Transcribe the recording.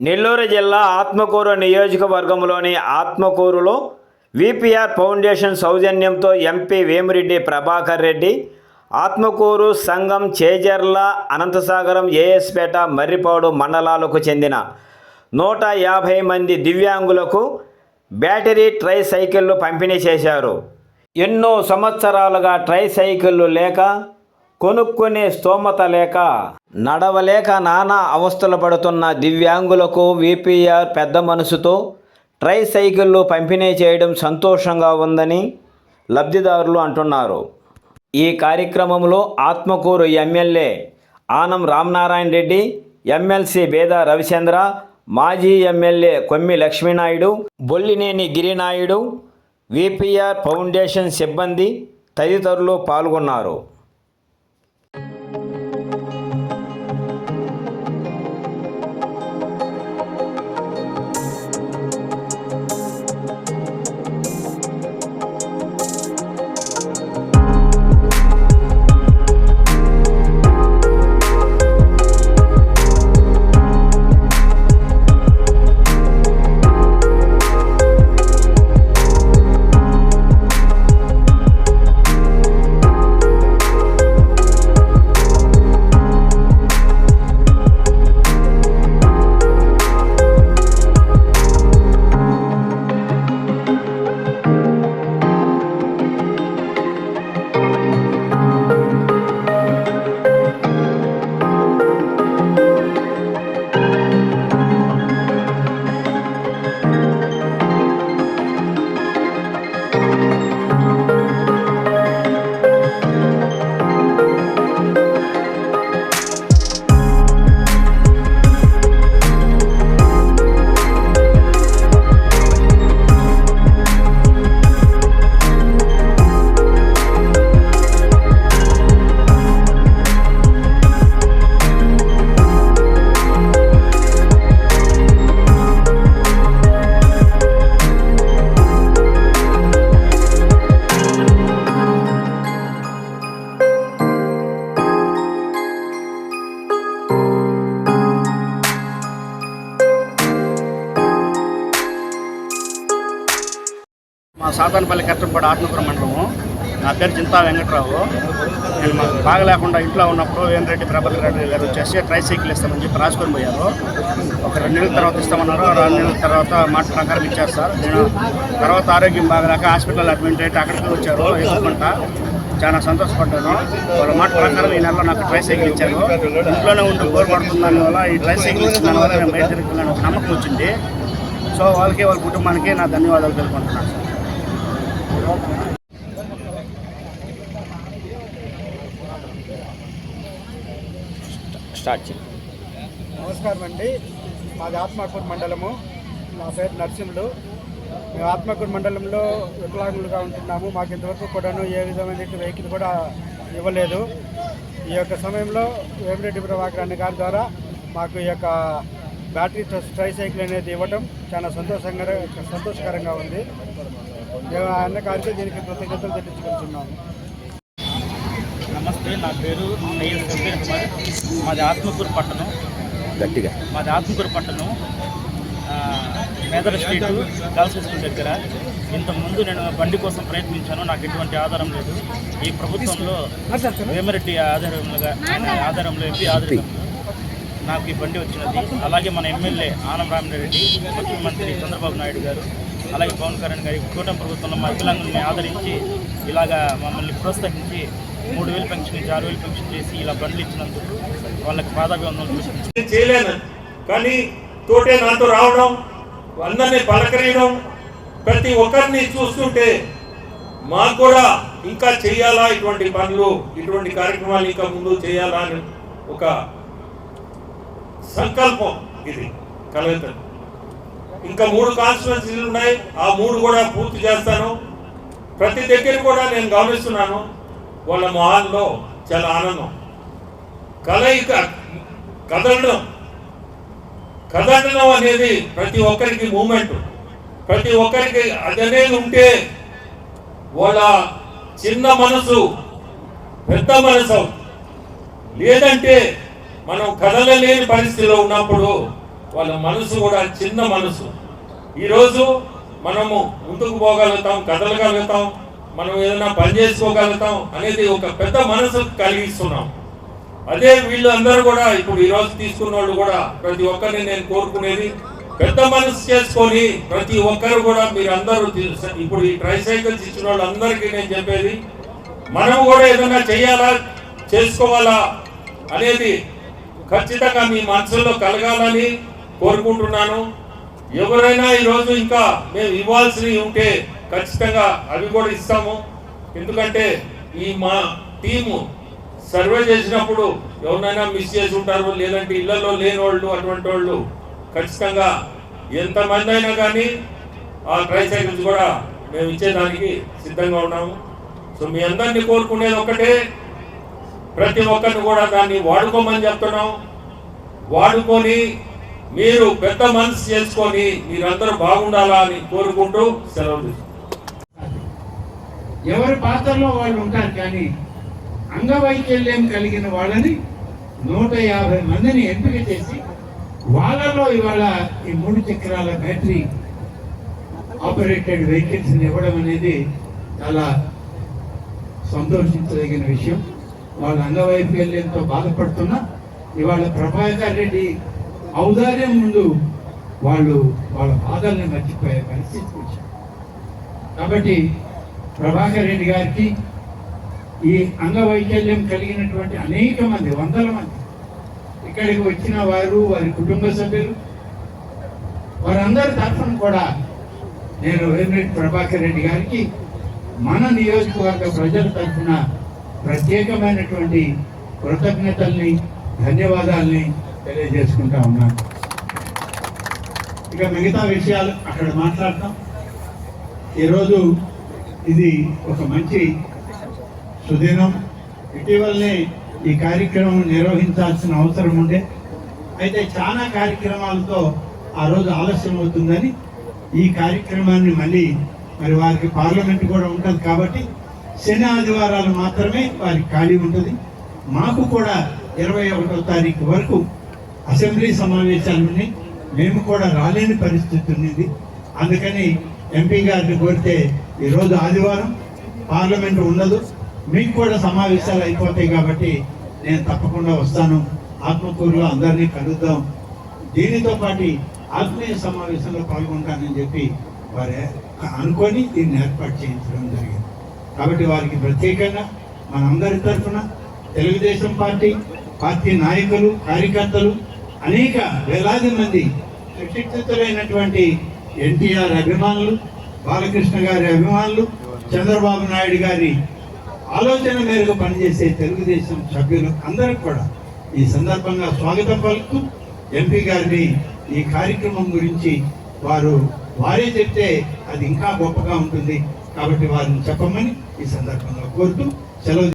నెల్లూరు జిల్లా ఆత్మకూరు నియోజకవర్గంలోని ఆత్మకూరులో విపిఆర్ ఫౌండేషన్ సౌజన్యంతో ఎంపీ వేమిరెడ్డి ప్రభాకర్ రెడ్డి ఆత్మకూరు సంఘం చేజర్ల అనంతసాగరం ఏఎస్పేట మర్రిపాడు మండలాలకు చెందిన నూట యాభై మంది దివ్యాంగులకు బ్యాటరీ ట్రై సైకిళ్ళు పంపిణీ చేశారు. ఎన్నో సంవత్సరాలుగా ట్రై సైకిళ్ళు లేక కొనుక్కునే స్తోమత లేక నడవలేక నానా అవస్థలు పడుతున్న దివ్యాంగులకు విపిఆర్ పెద్ద మనసుతో ట్రై సైకిళ్ళు పంపిణీ చేయడం సంతోషంగా ఉందని లబ్ధిదారులు అంటున్నారు. ఈ కార్యక్రమంలో ఆత్మకూరు ఎమ్మెల్యే ఆనం రామనారాయణ రెడ్డి ఎమ్మెల్సీ బేద రవిచంద్ర మాజీ MLA Kommi Lakshminaidu Bollineni Girinaidu VPR foundation సిబ్బంది తదితరులు పాల్గొన్నారు. మా సాతానపల్లి కట్టంపాడు ఆత్మపురం మండలము. నా పేరు చింతా వెంకట్రావు. నేను మాకు బాగలేకుండా ఇంట్లో ఉన్నప్పుడు వేమిరెడ్డి ప్రభాకర్ రెడ్డి గారు వచ్చేసి ట్రై సైకిల్ ఇస్తామని చెప్పి రాసుకొని పోయారు. ఒక రెండు నెలల తర్వాత ఇస్తామన్నారు. రెండు నెలల తర్వాత మాట ప్రకారం ఇచ్చారు సార్. నేను తర్వాత ఆరోగ్యం బాగలేక హాస్పిటల్ అడ్మిట్ అయితే అక్కడికి వచ్చారు. ఎదుర్కొంటా చాలా సంతోషపడ్డాను. వాళ్ళ మాట ప్రకారం ఈ నెలలో నాకు ట్రై సైకిల్ ఇచ్చారు. ఇంట్లోనే ఉంటూ బోర్ పడుతుంది దానివల్ల ఈ ట్రై సైకిల్ ఇచ్చిన దానివల్ల నేను బయట తిరుగుతున్నాను ఒక నమ్మకం వచ్చింది. సో వాళ్ళకి వాళ్ళ కుటుంబానికి నా ధన్యవాదాలు తెలుపుకుంటున్నాను సార్ స్టార్ట్ చేయండి నమస్కారం అండి. మాది ఆత్మకూరు మండలము. నా పేరు నరసింహుడు. మేము ఆత్మకూరు మండలంలో వికలాంగులుగా ఉంటున్నాము. మాకు ఇంతవరకు కూడాను ఏ విధమైన వెహికల్ కూడా ఇవ్వలేదు. ఈ యొక్క సమయంలో వేమిరెడ్డి ప్రభాకర్ అన్న గారి ద్వారా మాకు ఈ యొక్క బ్యాటరీ ట్రై సైకిల్ అనేది ఇవ్వటం చాలా సంతోషంగా సంతోషకరంగా ఉంది. మేము అన్న గారికి దీనికి కృతజ్ఞతలు తెలుసుకుంటున్నాము నమస్తే నా పేరు నయ్యర్ సంపీర్ కుమార్. మాది ఆత్మకూరు పట్టణం. గట్టిగా. మాది ఆత్మకూరు పట్టణం. మేదర స్ట్రీట్ గర్ల్స్ స్కూల్ దగ్గర. ఇంతకుముందు నేను బండి కోసం ప్రయత్నించాను. నాకు ఎటువంటి ఆధారం లేదు. ఈ ప్రభుత్వంలో వేమిరెడ్డి ఆధారంలో ఆయన ఆధారంలో ఎంపీ ఆధారంలో నాకు ఈ బండి వచ్చినది. అలాగే మన ఎమ్మెల్యే ఆనం రామిరెడ్డి ముఖ్యమంత్రి చంద్రబాబు నాయుడు గారు అలాగే పవన్ కళ్యాణ్ గారి కూటమి ప్రభుత్వంలో మా వికలాంగుల్ని ఆదరించి ఇలాగా మమ్మల్ని ప్రోత్సహించి మూడు వేలు పెన్షన్ ఇచ్చి ఆరు వేలు పెన్షన్ చేసి ఇలా బండ్లు ఇచ్చినందుకు వాళ్ళకి పాదాభివందనలు చేయలేను. కానీ తోటే నాతో రావడం అందరినీ పలకరియడం ప్రతి ఒక్కరిని చూస్తుంటే మాకు కూడా ఇంకా చేయాలా ఇటువంటి పనులు ఇటువంటి కార్యక్రమాలు ఇంకా ముందు చేయాలా అని ఒక సంకల్పం ఇది కలగదు ఇంకా మూడు కాన్స్టిట్యున్సీలు ఉన్నాయి. ఆ మూడు కూడా పూర్తి చేస్తాను. ప్రతి దగ్గర కూడా నేను గమనిస్తున్నాను. వాళ్ళ మొహాల్లో చాలా ఆనందం. కలయిక కదలడం. కదలడం అనేది ప్రతి ఒక్కరికి మూమెంట్. ప్రతి ఒక్కరికి అదనే ఉంటే వాళ్ళ చిన్న మనసు పెద్ద మనసు. లేదంటే మనం కదలలేని పరిస్థితిలో ఉన్నప్పుడు వాళ్ళ మనసు కూడా చిన్న మనసు. ఈరోజు మనము ముందుకు పోగలుగుతాం కదలగలుగుతాం. మనం ఏదైనా పని చేసుకోగలుగుతాం అనేది ఒక పెద్ద మనసు కలిగిస్తున్నాం అదే వీళ్ళు అందరూ కూడా ఇప్పుడు ఈ రోజు తీసుకున్న వాళ్ళు కూడా ప్రతి ఒక్కరిని నేను కోరుకునేది పెద్ద మనసు చేసుకొని ప్రతి ఒక్కరు కూడా మీరు అందరూ ఇప్పుడు ఈ ట్రైసైకిల్స్ ఇచ్చిన వాళ్ళందరికీ నేను చెప్పేది మనం కూడా ఏదైనా చేయాలా చేసుకోవాలా అనేది ఖచ్చితంగా మీ మనసులో కలగాలని కోరుకుంటున్నాను. ఎవరైనా ఈరోజు ఇంకా మేము ఇవ్వాల్సినవి ఉంటే ఖచ్చితంగా అవి కూడా ఇస్తాము. ఎందుకంటే ఈ మా టీము సర్వే చేసినప్పుడు ఎవరినైనా మిస్ చేసి ఉంటారు లేదంటే ఇళ్ళలో లేని వాళ్ళు అటువంటి వాళ్ళు ఖచ్చితంగా ఎంతమంది అయినా కానీ ఆ ట్రైసైకిల్స్ కూడా మేము ఇచ్చేదానికి సిద్ధంగా ఉన్నాము. సో మీ అందరినీ కోరుకునేది ఒకటే ప్రతి ఒక్కరిని కూడా దాన్ని వాడుకోమని చెప్తున్నాం. వాడుకొని మీరు పెద్ద మనసు చేసుకొని మీరందరూ బాగుండాలా అని కోరుకుంటూ సెలవు తీసుకుంటాం. ఎవరి పాత్రలో వాళ్ళు ఉంటారు కానీ అంగవైకల్యం కలిగిన వాళ్ళని నూట యాభై మందిని ఎంపిక చేసి వాళ్ళలో ఇవాళ ఈ మూడు చక్రాల బ్యాటరీ ఆపరేటెడ్ వెహికల్స్ని ఇవ్వడం అనేది చాలా సంతోషించదగిన విషయం. వాళ్ళ అంగవైకల్యంతో బాధపడుతున్నా ఇవాళ ప్రభాకర్ రెడ్డి ఔదార్యం ముందు వాళ్ళు వాళ్ళ బాధల్ని మర్చిపోయే పరిస్థితికి వచ్చారు. కాబట్టి ప్రభాకర్ రెడ్డి గారికి ఈ అంగవైకల్యం కలిగినటువంటి అనేక మంది వందల మంది ఇక్కడికి వచ్చిన వారు వారి కుటుంబ సభ్యులు వారందరి తరఫున కూడా నేను వేమిరెడ్డి ప్రభాకర్ రెడ్డి గారికి మన నియోజకవర్గ ప్రజల తరఫున ప్రత్యేకమైనటువంటి కృతజ్ఞతల్ని ధన్యవాదాల్ని తెలియజేసుకుంటా ఉన్నాను. ఇక మిగతా విషయాలు అక్కడ మాట్లాడతాం. ఈరోజు ఇది ఒక మంచి సుదినం. ఇటీవలనే ఈ కార్యక్రమం నిర్వహించాల్సిన అవసరం ఉండే. అయితే చాలా కార్యక్రమాలతో ఆ రోజు ఆలస్యం అవుతుందని ఈ కార్యక్రమాన్ని మళ్ళీ మరి వారికి పార్లమెంట్ కూడా ఉంటుంది కాబట్టి శని ఆదివారాలు మాత్రమే వారికి ఖాళీ ఉంటుంది. మాకు కూడా ఇరవై ఒకటో తారీఖు వరకు అసెంబ్లీ సమావేశాలు ఉన్నాయి. మేము కూడా రాలేని పరిస్థితి ఉన్నది. అందుకని ఎంపీ గారిని కోరితే ఈరోజు ఆదివారం పార్లమెంట్ ఉండదు. మీకు కూడా సమావేశాలు అయిపోతాయి కాబట్టి నేను తప్పకుండా వస్తాను. ఆత్మకూరులో అందరినీ కలుద్దాం. దీనితో పాటు ఆత్మీయ సమావేశంలో పాల్గొంటానని చెప్పి వారు అనుకొని దీన్ని ఏర్పాటు చేయించడం జరిగింది. కాబట్టి వారికి ప్రత్యేకంగా మనందరి తరఫున తెలుగుదేశం పార్టీ పార్టీ నాయకులు కార్యకర్తలు అనేక వేలాది మంది సుశిక్షితులైనటువంటి ఎన్టీఆర్ అభిమానులు బాలకృష్ణ గారి అభిమానులు చంద్రబాబు నాయుడు గారి ఆలోచన మేరకు పనిచేసే తెలుగుదేశం సభ్యులు అందరికి కూడా ఈ సందర్భంగా స్వాగతం పలుకుతూ ఎంపీ గారిని ఈ కార్యక్రమం గురించి వారు వారే చెప్తే అది ఇంకా గొప్పగా ఉంటుంది కాబట్టి వారిని చెప్పమని ఈ సందర్భంగా కోరుతూ సెలవు